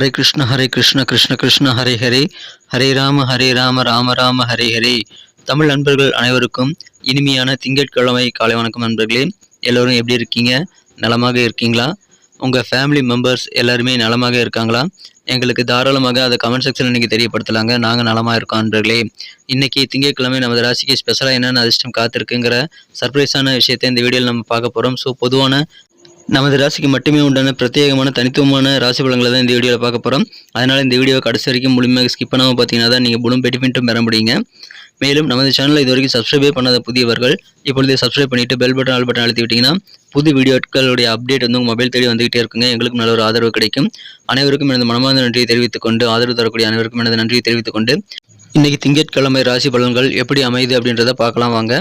ஹரே கிருஷ்ண ஹரே கிருஷ்ண கிருஷ்ண கிருஷ்ண ஹரே ஹரே ஹரே ராம ஹரே ராம ராம ராம ஹரே ஹரே தமிழ் நண்பர்கள் அனைவருக்கும் இனிமையான திங்கட்கிழமை காலை வணக்கம் நண்பர்களே. எல்லோரும் எப்படி இருக்கீங்க? நலமாக இருக்கீங்களா? உங்கள் ஃபேமிலி மெம்பர்ஸ் எல்லாருமே நலமாக இருக்காங்களா? எங்களுக்கு தாராளமாக அதை கமெண்ட் செக்ஷனில் இன்றைக்கி தெரியப்படுத்தலாங்க. நாங்கள் நலமாக இருக்கோம் நண்பர்களே. இன்னைக்கு திங்கட்கிழமை நமது ராசிக்கு ஸ்பெஷலாக என்னென்ன அதிர்ஷ்டம் காத்திருக்குங்கிற சர்ப்ரைஸான விஷயத்தை இந்த வீடியோவில் நம்ம பார்க்க போகிறோம் ஸோ பொதுவான நமது ராசிக்கு மட்டுமே உண்டான பிரத்யேகமான தனித்துவமான ராசி பலங்களை தான் இந்த வீடியோவில் பார்க்க போகிறோம் அதனால் இந்த வீடியோ கடைசி வரைக்கும் முழுமையாக ஸ்கிப் பண்ணாமல் பார்த்தீங்கன்னா தான் நீங்கள் முழு பெட்டிஃபின்ட்டும் பெற முடியுங்க. மேலும் நமது சேனலை இது வரைக்கும் சப்ஸ்கிரைபே பண்ணாத புதியவர்கள் இப்பொழுது சப்ஸ்கிரைப் பண்ணிவிட்டு பெல் பட்டன் ஆல் பட்டன் அழுத்தி விட்டிங்கன்னா புது வீடியோக்களுடைய அப்டேட் வந்து உங்கள் மொபைல் தேடி வந்துகிட்டே இருக்குங்க. எங்களுக்கும் நல்ல ஒரு ஆதரவு கிடைக்கும். அனைவருக்கும் எனது மனமார்ந்த நன்றியை தெரிவித்துக்கொண்டு ஆதரவு தரக்கூடிய அனைவருக்கும் எனது நன்றியை தெரிவித்துக்கொண்டு இன்றைக்கி திங்கட்கிழமை ராசி பலன்கள் எப்படி அமையுது அப்படின்றத பார்க்கலாம் வாங்க.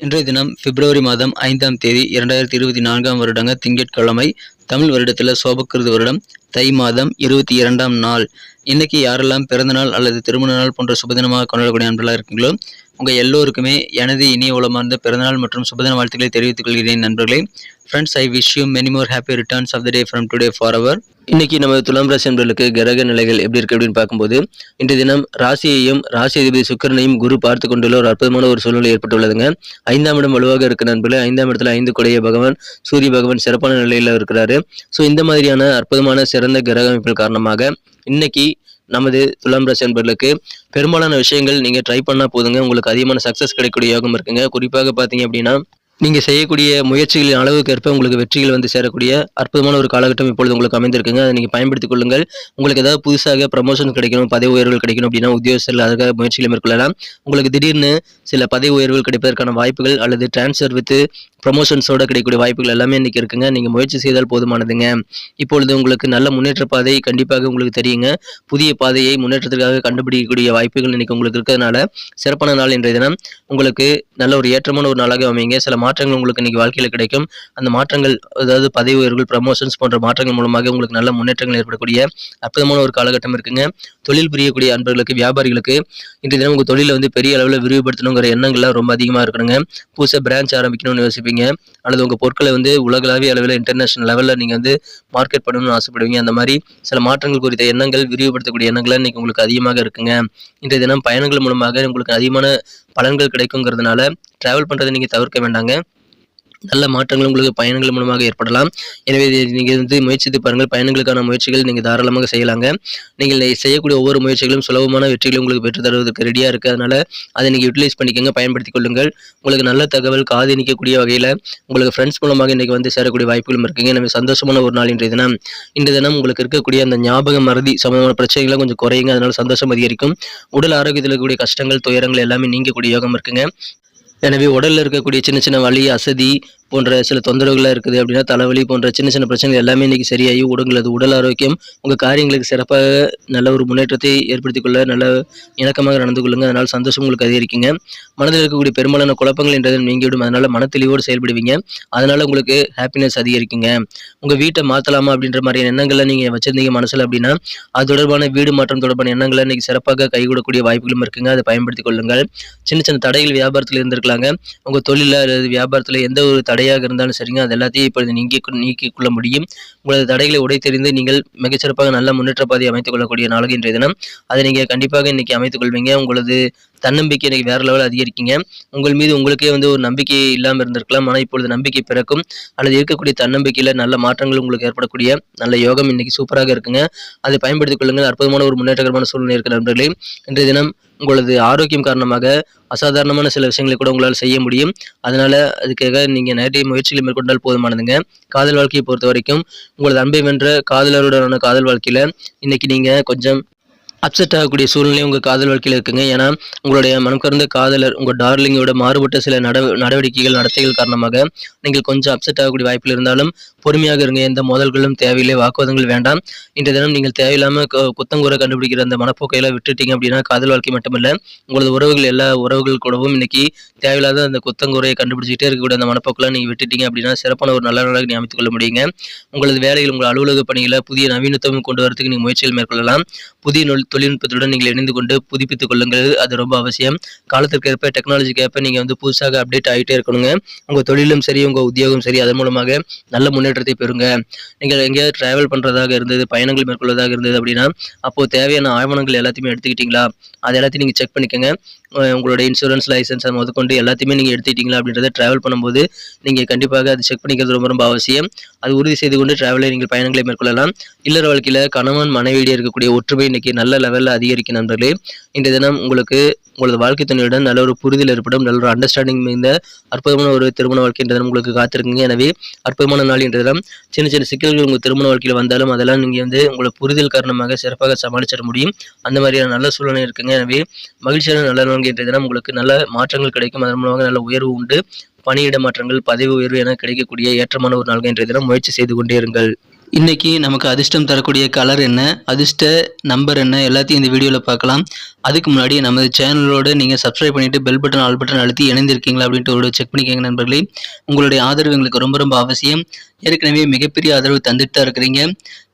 இன்றைய தினம் பிப்ரவரி மாதம் ஐந்தாம் தேதி இரண்டாயிரத்தி இருபத்தி நான்காம் வருடங்க திங்கட்கிழமை தமிழ் வருடத்தில் சோபக்கிருது வருடம் தை மாதம் இருபத்தி இரண்டாம் நாள். இன்னைக்கு யாரெல்லாம் பிறந்த நாள் அல்லது திருமண நாள் போன்ற சுபதினமாக கொண்டாடக்கூடிய அன்பெல்லாம் இருக்கீங்களோ உங்கள் எல்லோருக்குமே எனது இனிய உளமார்ந்த பிறந்தநாள் மற்றும் சுபதின வாழ்த்துக்களை தெரிவித்துக் கொள்கிறேன் நண்பர்களே. Friends I wish you many more happy returns of the day from today for our இன்னைக்கு நம்ம துலாம் ராசி நண்பர்களுக்கு கிரக நிலைகள் எப்படி இருக்கு அப்படின்னு பார்க்கும்போது இன்றைய தினம் ராசியையும் ராசி அதிபதி சுக்கரனையும் குரு பார்த்து கொண்டுள்ள ஒரு அற்புதமான ஒரு சூழ்நிலை ஏற்பட்டுள்ளதுங்க. ஐந்தாம் இடம் வலுவாக இருக்க நண்பர்களே. ஐந்தாம் இடத்துல ஐந்து கொடைய பகவான் சூரிய பகவான் சிறப்பான நிலையில் இருக்கிறாரு. ஸோ இந்த மாதிரியான அற்புதமான சிறந்த கிரக அமைப்புகள் காரணமாக இன்னைக்கு நமது துலாம் ராசி என்பர்களுக்கு பெரும்பாலான விஷயங்கள் நீங்கள் ட்ரை பண்ணால் போதுங்க. உங்களுக்கு அதிகமான சக்ஸஸ் கிடைக்கக்கூடிய யோகம் இருக்குங்க. குறிப்பாக பார்த்தீங்க அப்படின்னா நீங்கள் செய்யக்கூடிய முயற்சிகளின் அளவுக்கு ஏற்ப உங்களுக்கு வெற்றிகள் வந்து சேரக்கூடிய அற்புதமான ஒரு காலகட்டம் இப்பொழுது உங்களுக்கு அமைந்திருக்குங்க. அதை நீங்கள் பயன்படுத்திக் கொள்ளுங்கள். உங்களுக்கு ஏதாவது புதுசாக ப்ரமோஷன் கிடைக்கணும் பதவி உயர்வுகள் கிடைக்கணும் அப்படின்னா உத்தியோகத்தில் அதுக்காக முயற்சிகளை மேற்கொள்ளலாம். உங்களுக்கு திடீர்னு சில பதவி உயர்வுகள் கிடைப்பதற்கான வாய்ப்புகள் அல்லது டிரான்ஸ்ஃபர் வித்து ப்ரொமோஷன்ஸோட கிடைக்கக்கூடிய வாய்ப்புகள் எல்லாமே இன்னைக்கு இருக்குங்க. நீங்கள் முயற்சி செய்தால் போதுமானதுங்க. இப்பொழுது உங்களுக்கு நல்ல முன்னேற்ற பாதை கண்டிப்பாக உங்களுக்கு தெரியுங்க. புதிய பாதையை முன்னேற்றத்திற்காக கண்டுபிடிக்கக்கூடிய வாய்ப்புகள் இன்னைக்கு உங்களுக்கு இருக்கிறதுனால சிறப்பான நாள் இன்றைய தினம். உங்களுக்கு நல்ல ஒரு ஏற்றமான ஒரு நாளாக அமைங்க சில மாற்றங்கள் உங்களுக்கு இன்னைக்கு வாழ்க்கையில் கிடைக்கும். அந்த மாற்றங்கள் அதாவது பதவி உயர்வுகள் ப்ரமோஷன்ஸ் போன்ற மாற்றங்கள் மூலமாக உங்களுக்கு நல்ல முன்னேற்றங்கள் ஏற்படக்கூடிய அற்புதமான ஒரு காலகட்டம் இருக்குங்க. தொழில் புரியக்கூடிய அன்பர்களுக்கு வியாபாரிகளுக்கு இன்றைய தினம் உங்கள் தொழிலை வந்து பெரிய அளவில் விரிவுபடுத்தணுங்கிற எண்ணங்கள்லாம் ரொம்ப அதிகமாக இருக்கணுங்க. புதுசாக பிரான்ச் ஆரம்பிக்கணும்னு யோசிப்பீங்க. அல்லது உங்கள் பொருட்களை வந்து உலகளாவிய அளவில் இன்டர்நேஷனல் லெவலில் நீங்கள் வந்து மார்க்கெட் பண்ணணும்னு ஆசைப்படுவீங்க. அந்த மாதிரி சில மாற்றங்கள் குறித்த எண்ணங்கள் விரிவுபடுத்தக்கூடிய எண்ணங்கள் இன்றைக்கி உங்களுக்கு அதிகமாக இருக்குங்க. இன்றைய தினம் பயணங்கள் மூலமாக உங்களுக்கு அதிகமான பலன்கள் கிடைக்குங்கிறதுனால ட்ராவல் பண்ணுறதை நீங்கள் தவிர்க்க வேண்டாங்க. நல்ல மாற்றங்கள் உங்களுக்கு பயணங்கள் மூலமாக ஏற்படலாம். எனவே நீங்கள் வந்து முயற்சித்து பாருங்கள். பயணங்களுக்கான முயற்சிகள் நீங்கள் தாராளமாக செய்யலாங்க. நீங்கள் செய்யக்கூடிய ஒவ்வொரு முயற்சிகளும் சுலபமான வெற்றிகளை உங்களுக்கு பெற்று தருவதற்கு ரெடியாக இருக்குது அதனால் அதை நீங்கள் யூட்டிலைஸ் பண்ணிக்கோங்க பயன்படுத்திக் கொள்ளுங்கள். உங்களுக்கு நல்ல தகவல் காது நிற்கக்கூடிய வகையில் உங்களுக்கு ஃப்ரெண்ட்ஸ் மூலமாக இன்றைக்கி வந்து சேரக்கூடிய வாய்ப்புகளும் இருக்குங்க. எனவே சந்தோஷமான ஒரு நாள் இன்றைய தினம். இந்த தினம் உங்களுக்கு இருக்கக்கூடிய அந்த ஞாபக மறதி சம்பந்தமான பிரச்சனைகளை கொஞ்சம் குறையுங்க. அதனால் சந்தோஷம் அதிகரிக்கும். உடல் ஆரோக்கியத்தில் இருக்கக்கூடிய கஷ்டங்கள் துயரங்கள் எல்லாமே நீங்கக்கூடிய யோகம் இருக்குங்க. எனவே உடலில் இருக்கக்கூடிய சின்ன சின்ன வலி அசதி போன்ற சில தொந்தரவுகளாக இருக்குது அப்படின்னா தலைவலி போன்ற சின்ன சின்ன பிரச்சனைகள் எல்லாமே இன்றைக்கி சரியாகி உடங்களது உடல் ஆரோக்கியம் உங்கள் காரியங்களுக்கு சிறப்பாக நல்ல ஒரு முன்னேற்றத்தை ஏற்படுத்திக் கொள்ள நல்ல இணக்கமாக நடந்து கொள்ளுங்க. அதனால் சந்தோஷம் உங்களுக்கு அதிகரிக்குங்க. மனதில் இருக்கக்கூடிய பெரும்பாலான குழப்பங்கள் என்றதும் நீங்கிவிடும். அதனால் மனத்தெளிவோடு செயல்படுவீங்க. அதனால் உங்களுக்கு ஹாப்பினஸ் அதிகரிக்குங்க. உங்கள் வீட்டை மாற்றலாமா அப்படின்ற மாதிரியான எண்ணங்களை நீங்கள் வச்சிருந்தீங்க மனசில் அப்படின்னா அது தொடர்பான வீடு மாற்றம் தொடர்பான எண்ணங்களை இன்றைக்கி சிறப்பாக கைகூடக்கூடிய வாய்ப்புகளும் இருக்குங்க. அதை பயன்படுத்திக் கொள்ளுங்கள். சின்ன சின்ன தடைகள் வியாபாரத்தில் இருந்திருக்கலாங்க உங்கள் தொழிலில் அல்லது வியாபாரத்தில் எந்த ஒரு தடையாக இருந்தாலும் சரிங்க. அது எல்லாத்தையும் இப்பொழுது நீங்கி நீக்கிக் கொள்ள முடியும். உங்களது தடைகளை உடைத்தெறிந்து நீங்கள் மிகச்சிறப்பாக நல்ல முன்னேற்ற பாதையை அமைத்துக் கொள்ளக்கூடிய நாளாக இன்றைய தினம். அதை நீங்கள் கண்டிப்பாக இன்னைக்கு அமைத்துக் கொள்வீங்க. உங்களது தன்னம்பிக்கை இன்னைக்கு வேற லெவல் அதிகரிக்கீங்க. உங்கள் மீது உங்களுக்கே வந்து ஒரு நம்பிக்கை இல்லாமல் இருந்திருக்கலாம். ஆனால் இப்பொழுது நம்பிக்கை பிறக்கும். அல்லது இருக்கக்கூடிய தன்னம்பிக்கையில் நல்ல மாற்றங்கள் உங்களுக்கு ஏற்படக்கூடிய நல்ல யோகம் இன்னைக்கு சூப்பராக இருக்குங்க. அதை பயன்படுத்திக் கொள்ளுங்கள். அற்புதமான ஒரு முன்னேற்றகரமான சூழ்நிலை இருக்கிற நண்பர்களே இன்றைய தினம் உங்களது ஆரோக்கியம் காரணமாக அசாதாரணமான சில விஷயங்களை கூட உங்களால் செய்ய முடியும். அதனால அதுக்காக நீங்கள் நிறைய முயற்சிகளை மேற்கொண்டால் போதுமானதுங்க. காதல் வாழ்க்கையை பொறுத்த வரைக்கும் உங்களது அன்பை வென்ற காதலருடனான காதல் வாழ்க்கையில் இன்றைக்கி நீங்கள் கொஞ்சம் அப்செட் ஆகக்கூடிய சூழ்நிலை உங்கள் காதல் வாழ்க்கையில் இருக்குங்க. ஏன்னா உங்களுடைய மனம் காதலர் உங்கள் டார்லிங்கோட மாறுபட்ட சில நட நடவடிக்கைகள் நடத்தைகள் காரணமாக நீங்கள் கொஞ்சம் அப்செட் ஆகக்கூடிய வாய்ப்பில் இருந்தாலும் பொறுமையாக இருங்க. எந்த மோதல்களும் தேவையில்லை வாக்குவாதங்கள் வேண்டாம். இன்றைய தினம் நீங்கள் தேவையில்லாமல் குத்தங்குறை கண்டுபிடிக்கிற அந்த மனப்போக்கையெல்லாம் விட்டுட்டீங்க அப்படின்னா காதல் வாழ்க்கை மட்டுமல்ல உங்களது உறவுகள் எல்லா உறவுகள் கூடவும் இன்னைக்கு தேவையில்லாத அந்த குத்தங்குறையை கண்டுபிடிச்சிட்டே இருக்கக்கூடிய அந்த மனப்போக்கெல்லாம் நீங்கள் விட்டுட்டீங்க அப்படின்னா சிறப்பான ஒரு நல்ல நாளாக நீ அமைத்துக் கொள்ள முடியுங்க. உங்களது வேலையில் உங்கள் அலுவலக பணிகளை புதிய நவீனத்துவம் கொண்டு வரதுக்கு நீங்கள் முயற்சிகள் மேற்கொள்ளலாம். புதிய நொல் தொழில்நுட்பத்துடன் நீங்கள் இணைந்து கொண்டு புதுப்பித்துக் கொள்ளுங்கள். அது ரொம்ப அவசியம். காலத்திற்கு ஏற்ப டெக்னாலஜிக்கு ஏற்ப நீங்கள் வந்து புதுசாக அப்டேட் ஆகிட்டே இருக்கணுங்க. உங்கள் தொழிலும் சரி உங்கள் உத்தியோகம் சரி அதன் மூலமாக நல்ல முன்னேற்றத்தை பெறுங்க. நீங்கள் எங்கேயாவது ட்ராவல் பண்ணுறதாக இருந்தது பயணங்கள் மேற்கொள்வதாக இருந்தது அப்படின்னா அப்போது தேவையான ஆவணங்கள் எல்லாத்தையுமே எடுத்துக்கிட்டீங்களா? அது எல்லாத்தையும் நீங்கள் செக் பண்ணிக்கோங்க. உங்களோட இன்சூரன்ஸ் லைசன்ஸ் அது முதற்கொண்டு எல்லாத்தையுமே நீங்கள் எடுத்துக்கிட்டீங்களா அப்படின்றத ட்ராவல் பண்ணும்போது நீங்கள் கண்டிப்பாக அது செக் பண்ணிக்கிறது ரொம்ப ரொம்ப அவசியம். அது உறுதி செய்து கொண்டு ட்ராவலை நீங்கள் பயணங்களை மேற்கொள்ளலாம். இல்லற வாழ்க்கையில் கணவன் மனைவியிடையே இருக்கக்கூடிய ஒற்றுமை இன்னைக்கு நல்ல லெவலில் அதிகரிக்கும் நண்பர்களே. இன்றைய தினம் உங்களுக்கு உங்களது வாழ்க்கை துணையுடன் நல்ல ஒரு புரிதல் ஏற்படும் நல்ல ஒரு அண்டர்ஸ்டாண்டிங் இந்த அற்புதமான ஒரு திருமண வாழ்க்கை என்ற தினம் உங்களுக்கு காத்திருக்குங்க. எனவே அற்புதமான நாள் என்ற தினம். சின்ன சின்ன சிக்கல்கள் உங்கள் திருமண வாழ்க்கையில் வந்தாலும் அதெல்லாம் நீங்கள் வந்து உங்களை புரிதல் காரணமாக சிறப்பாக சமாளிச்சிட முடியும். அந்த மாதிரியான நல்ல சூழ்நிலை இருக்குங்க. எனவே மகிழ்ச்சியான நல்ல நாள் இன்றைய தினம் உங்களுக்கு நல்ல மாற்றங்கள் கிடைக்கும். அதன் மூலமாக நல்ல உயர்வு உண்டு. பணியிட மாற்றங்கள் பதவி உயர்வு என கிடைக்கக்கூடிய ஏற்றமான ஒரு நாள் இன்றைய தினம் முயற்சி செய்து கொண்டே இருங்கள். இன்னைக்கு நமக்கு அதிர்ஷ்டம் தரக்கூடிய கலர் என்ன அதிர்ஷ்ட நம்பர் என்ன எல்லாத்தையும் இந்த வீடியோவில் பார்க்கலாம். அதுக்கு முன்னாடி நமது சேனலோடு நீங்கள் சப்ஸ்கிரைப் பண்ணிட்டு பெல் பட்டன் ஆல் பட்டன் அழுத்தி இணைந்திருக்கீங்களா அப்படின்ட்டு ஒரு செக் பண்ணிக்கோங்க நண்பர்களே. உங்களுடைய ஆதரவு எங்களுக்கு ரொம்ப ரொம்ப அவசியம். ஏற்கனவே மிகப்பெரிய ஆதரவு தந்துட்டு தான் இருக்கிறீங்க.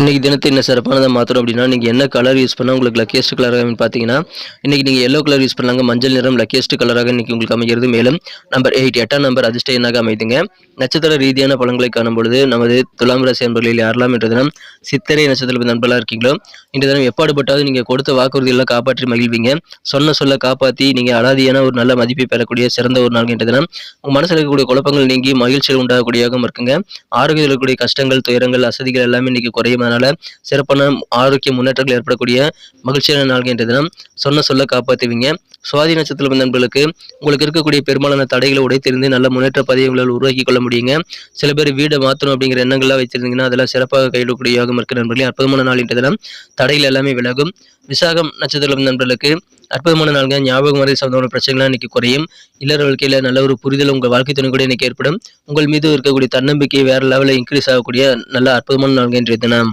இன்னைக்கு தினத்தை என்ன சிறப்பானதை மாற்றணும் அப்படின்னா நீங்கள் என்ன கலர் யூஸ் பண்ணால் உங்களுக்கு லக்கியஸ்ட் கலராக பார்த்தீங்கன்னா இன்னைக்கு நீங்கள் எல்லோ கலர் யூஸ் பண்ணாங்க மஞ்சள் நிறம் லக்கியஸ்ட் கலராக இன்னைக்கு உங்களுக்கு அமைகிறது. மேலும் நம்பர் எயிட் எட்டாம் நம்பர் அதிர்ஷ்ட எண்ணாக அமைதுங்க. நட்சத்திர ரீதியான பலன்களை காணும் பொழுது நமது துலாம் ராசி அன்பர்களில் யாரெல்லாம் என்ற தினம் சித்திரை நட்சத்திர நண்பர்களாக இருக்கீங்களோ இன்றைய தினம் எப்பாடுபட்டாவது நீங்கள் கொடுத்த வாக்குறுதியெல்லாம் காப்பாற்றி மகிழ்வீங்க. சொன்ன சொல்ல காப்பாற்றி நீங்கள் அலாதியான ஒரு நல்ல மதிப்பை பெறக்கூடிய சிறந்த ஒரு நாள் என்ற தினம். உங்கள் மனசில் இருக்கக்கூடிய குழப்பங்கள் நீங்கி மகிழ்ச்சிகள் உண்டாகக்கூடியதாகவும் இருக்குங்க. ஆரோக்கியத்தில் இருக்கக்கூடிய கஷ்டங்கள் துயரங்கள் அசதிகள் எல்லாமே இன்னைக்கு குறையும் அதனால சிறப்பான ஆரோக்கிய முன்னேற்றங்கள் ஏற்படக்கூடிய மகிழ்ச்சியான நாள் என்ற தினம் சொன்ன சொல்ல காப்பாற்றுவீங்க சுவாதி நட்சத்திர நண்பர்களுக்கு உங்களுக்கு இருக்கக்கூடிய பெரும்பாலான தடைகளை உடைத்தெறிந்து நல்ல முன்னேற்ற பதிவை உங்களால் உருவாக்கி கொள்ள முடியுங்க. சில பேர் வீடை மாற்றணும் அப்படிங்கிற எண்ணங்கள்லாம் வச்சிருந்தீங்கன்னா அதெல்லாம் சிறப்பாக கையிடக்கூடிய யோகம் இருக்கிற நண்பர்களே அற்புதமான நாள் என்ற தினம். தடைகள் எல்லாமே விலகும். விசாகம் நட்சத்திரம் நண்பர்களுக்கு அற்புதமான நாள்கள் ஞாபகம் வரை சம்பந்தமான பிரச்சனைகள்லாம் இன்னைக்கு குறையும். இல்லற வாழ்க்கையில நல்ல ஒரு புரிதல் உங்கள் வாழ்க்கை துணை கூட இன்னைக்கு ஏற்படும். உங்கள் மீது இருக்கக்கூடிய தன்னம்பிக்கை வேற லெவலில் இன்க்ரீஸ் ஆகக்கூடிய நல்ல அற்புதமான நாள்கள் இன்றைய தினம்.